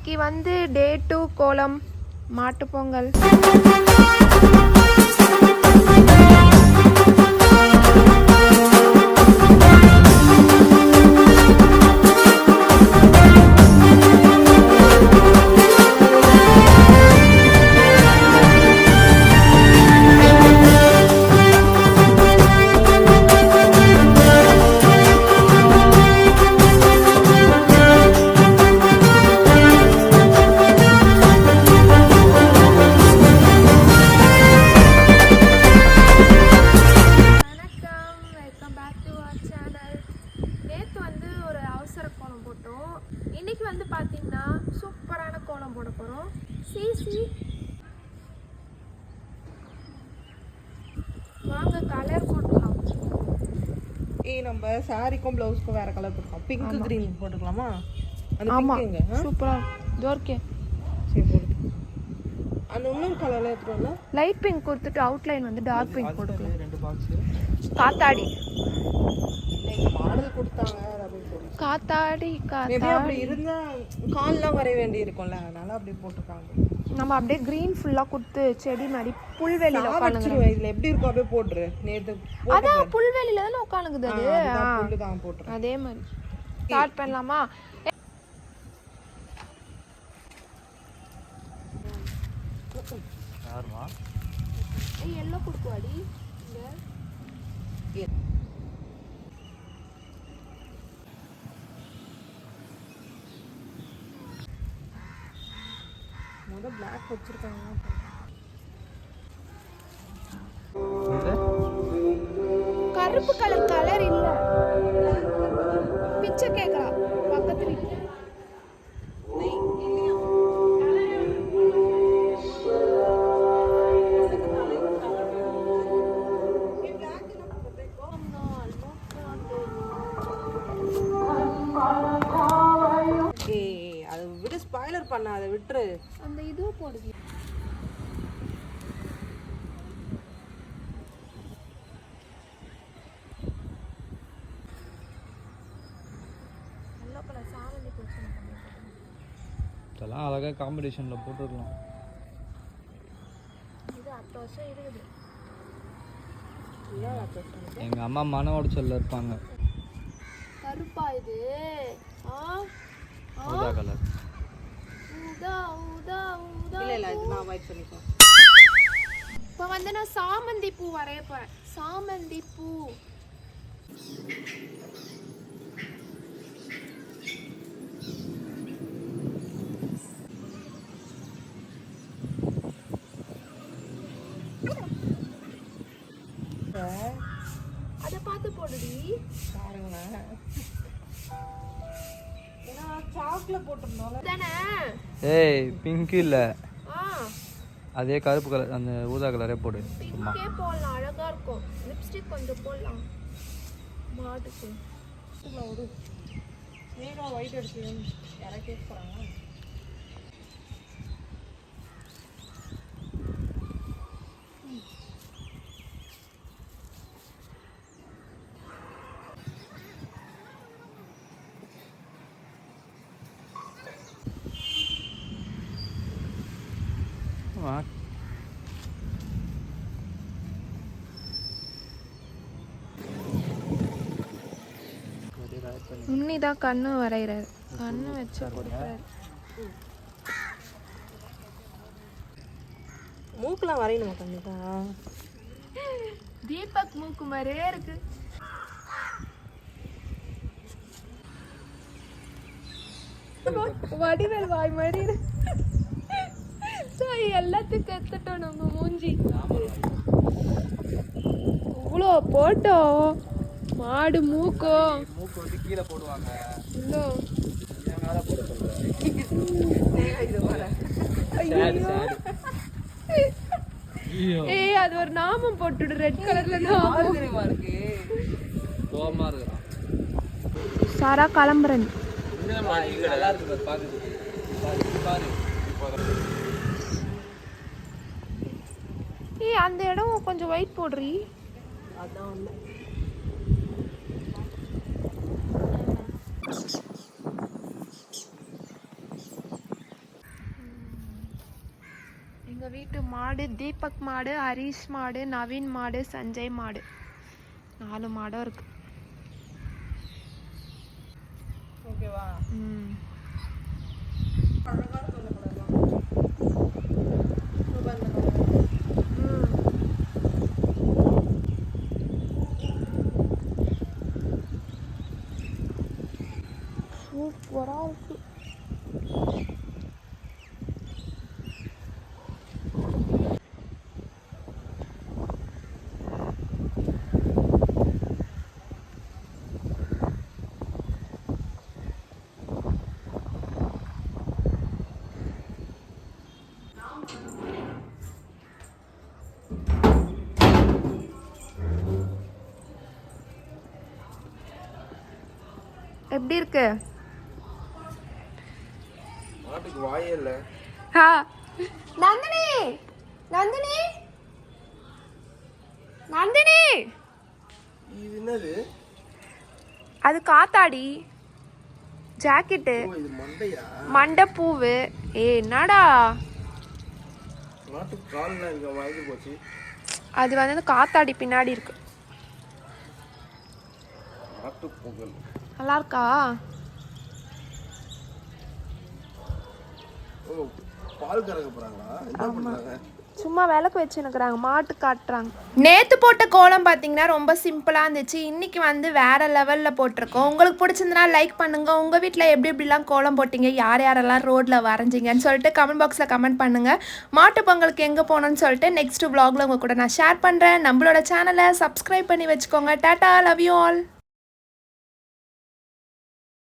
இன்னைக்கு வந்து டே டூ கோலம் மாட்டுப்பொங்கல் இன்னைக்கு வந்து பார்த்தீங்கன்னா சூப்பரான கோலம் போட போகிறோம் சிசி வாங்க கலர் போட்டுக்கலாம். ஏய் நம்ம சாரிக்கும் ப்ளவுஸ்க்கும் வேற கலர் போட்டுக்கலாம். பிங்க் கிரீன் போட்டுக்கலாமா? அந்த ஆமாம் சூப்பராக ஜோர்கே சரி போடு. அந்த இன்னொரு கலர்ல எடுத்துக்கோங்க லைட் பிங்க் கொடுத்துட்டு அவுட்லைன் வந்து டார்க் பிங்க் போட்டுக்கலாம். ரெண்டு பாக்ஸ் காத்தாடி மாடல் கொடுத்தாங்க. காத்தாடி மேபி காத்தாடி அப்படி இருந்தா கால்லாம் வரைய வேண்டி இருக்கும்ல அதனால அப்படி போட்டுருக்காங்க. நம்ம அப்படியே க்ரீன் ஃபுல்லாக கொடுத்து செடி மாதிரி புல்வெளியில் உட்காந்துங்க வச்சிருவேன் இதுல எப்படி இருக்கோ அப்படியே போட்டுரு. நேத்து அதான் புல்வெளியில தானே உட்காந்துக்குது அது? அதுதான் புல்லு தான் போட்டுரு அதே மாதிரி. ஸ்டார்ட் பண்ணலாமா? யாருமா? ஏய் எல்லோ கொடுக்குவாடி. இங்க. முத பிளாக் வச்சிருக்காங்க. கருப்பு கலர் கலர் இல்ல. பிச்சை கேக்குறா. பண்ண அதை விட்டுரு. அந்த இதுவும் போடுது இதெல்லாம் அழகாக காம்படிஷனில் போட்டுருக்கலாம். இது அடுத்த வருஷம் இருக்குது. எங்கள் அம்மா மன உடச்சலில் இருப்பாங்க. கருப்பா இது. ஆ கலர் இல்ல இல்ல இது நான் அவாய்ட் பண்ணிக்கோ இப்போ வந்து நான் சாமந்தி பூ வரைய போறேன். சாமந்தி பூ. அதை பார்த்து போடுடி. பாருங்களேன். ஏய் பிங்க் இல்லை. ஆ. அதே கருப்பு கலர் அந்த ஊதா கலரே போடு. சும்மா. பிங்கே போடலாம் அழகா இருக்கும். லிப்ஸ்டிக் கொஞ்சம் போடலாம். மாட்டுக்கு. விடு மேகா ஒயிட் அடிச்சு யாராவது கேட்க போறாங்க. ஆ உன்னி தான் கண்ணு வரைகிறாரு கண்ணு வச்சு கொடுக்குறாரு மூக்கெல்லாம் வரையணுமா கண்டிப்பா தீபக் மூக்கு மாதிரியே இருக்கு. வடிவேல் வாய் மாதிரி இருக்கு. சாய் எல்லாத்துக்கும் எத்தட்டும் நம்ம மூஞ்சி. இவ்வளோ போட்டோம். மாடு மூக்கம் மூக்கு. வந்து கீழே போடுவாங்க சொல்லுவேன் ஏய் அது ஒரு நாமம் போட்டுடு ரெட் கலர்ல நாமம். இருக்கு? சாரா கிளம்புறேன் நல்லா இருக்கு பாக்குது பாரு. அந்த இடம் கொஞ்சம் ஒயிட் போடுறி? எங்கள் வீட்டு மாடு தீபக் மாடு ஹரீஷ் மாடு நவீன் மாடு சஞ்சய் மாடு. நாலு மாடம் இருக்கு. ஓகேவா? ம். சூப்பராக இருக்கு எப்படி இருக்கு? மாட்டுக்கு வாயே இல்லை ஆ நந்தினி! நந்தினி! நந்தினி! இது என்னது? அது காத்தாடி. ஜாக்கெட்டு. மண்டையா? மண்டைப்பூவு. ஏ என்னடா? அது வந்து காத்தாடி பின்னாடி இருக்கு. நல்லா இருக்கா பால் கறக்க போறாங்களா? என்ன பண்றாங்க? சும்மா விளக்கு வச்சுன்னுக்குறாங்க மாட்டு காட்டுறாங்க. நேற்று போட்ட கோலம் பார்த்தீங்கன்னா ரொம்ப சிம்பிளாக இருந்துச்சு. இன்னைக்கு வந்து வேற லெவலில் போட்டிருக்கோம். உங்களுக்கு பிடிச்சிருந்தனா லைக் பண்ணுங்க. உங்கள் வீட்டில் எப்படி எப்படிலாம் கோலம் போட்டீங்க? யார் யாரெல்லாம் ரோட்டில் வரைஞ்சிங்கன்னு சொல்லிட்டு கமெண்ட் பாக்ஸில் கமெண்ட் பண்ணுங்க. மாட்டு பொங்கலுக்கு எங்கே போகணும்னு சொல்லிட்டு நெக்ஸ்ட் vlogல உங்க கூட நான் ஷேர் பண்ணுறேன் நம்மளோட சேனலை சப்ஸ்கிரைப் பண்ணி வச்சுக்கோங்க. Tata love you all